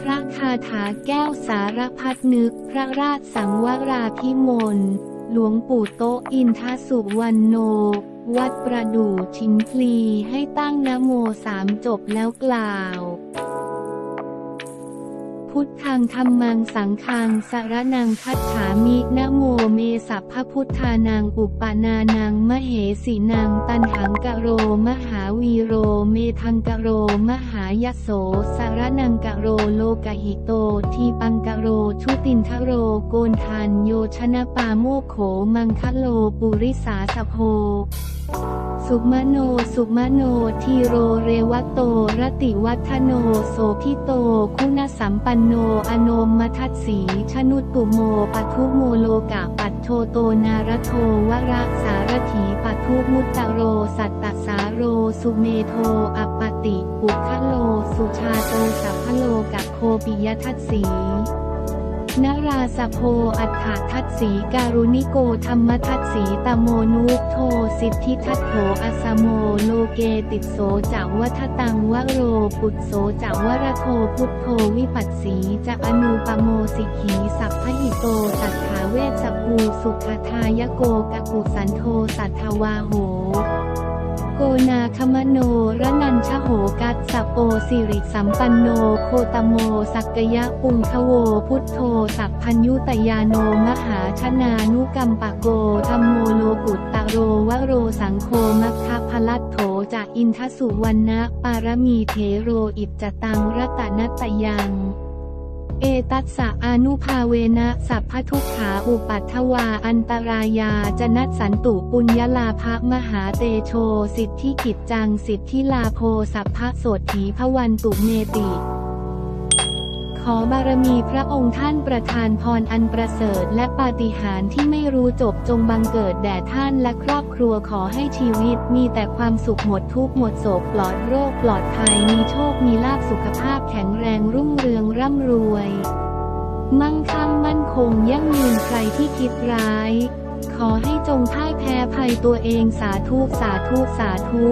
พระคาถาแก้วสารพัดนึก พระราชสังวราพิมล หลวงปู่โตอินทสุวรรณโน วัดประดู่ชิงพลีให้ตั้งนโมสามจบแล้วกล่าว พุทธังธรรมังสังฆังสารนังคัจฉามินะโมเมสัพพพุทธานังอุปปานานังมเหสีนังตันหังกะโรมหาวีโรเมทังกะโรมหายโสสารนังกะโรโลกหิโตทีปังกะโรชุตินทโรโกนทันโยชนะปาโมโขมังคะโลปุริสาสะโพสุมโน สุมโน ทีโรเรวโตรติวัฒโน โสพิโตคุ สัมปันโนอโนมมทัตสีชนุตตุโมปัทุโมโลกะปัตโชโตนารโทวระสารถีปัทุมุตตโร สัตตสาโร สุเมโทอัปปติปุคะโล สุชาโตสัพพโลกะโคปิยทัตสี นราสโพอัฏฐทัตสีการุณิโกธรรมทัตสีตโมนุโทสิทธิทัตโถอสโมโลเกติโสจาวัทตังวโรปุตโสจาวระโทพุทโธวิปัสสีจะอนุปโมสิกขีสัพพหิโตสัทธาเวสภูสุขทายโกกกุสันโทสัทธวาโห โกนาคมโนระนันชโหกัสสปโปสิริสัมปันโน โคตโม สักกยะปุงคโว พุทโธ สัพพัญยุตยาโน มหาชนานุกัมปะโกธรรมโมโลกุตตะโรวโรสังโฆมัคคะพลัตโถจากอินทสุวรรณปารมีเทโรอิจจตังรัตนัตยัง เอตัสสะอานุภาเวนะสัพพทุกขาอุปัตถวาอันตรายาจนัสสันตุปุญญลาภะมหาเตโช สิทธิกิจจังสิทธิลาโพสัพพะโสถีพวันตุเมติ ขอบารมีพระองค์ท่านประทานพรอันประเสริฐและปาฏิหาริย์ที่ไม่รู้จบจงบังเกิดแด่ท่านและครอบครัวขอให้ชีวิตมีแต่ความสุขหมดทุกข์หมดโศกปลอดโรคปลอดภัยมีโชคมีลาภสุขภาพแข็งแรงรุ่งเรืองร่ำรวย มั่งคั่งมั่นคงยั่งยืนใครที่คิดร้าย ขอให้จงพ่ายแพ้ภัยตัวเองสาธุสาธุสาธุ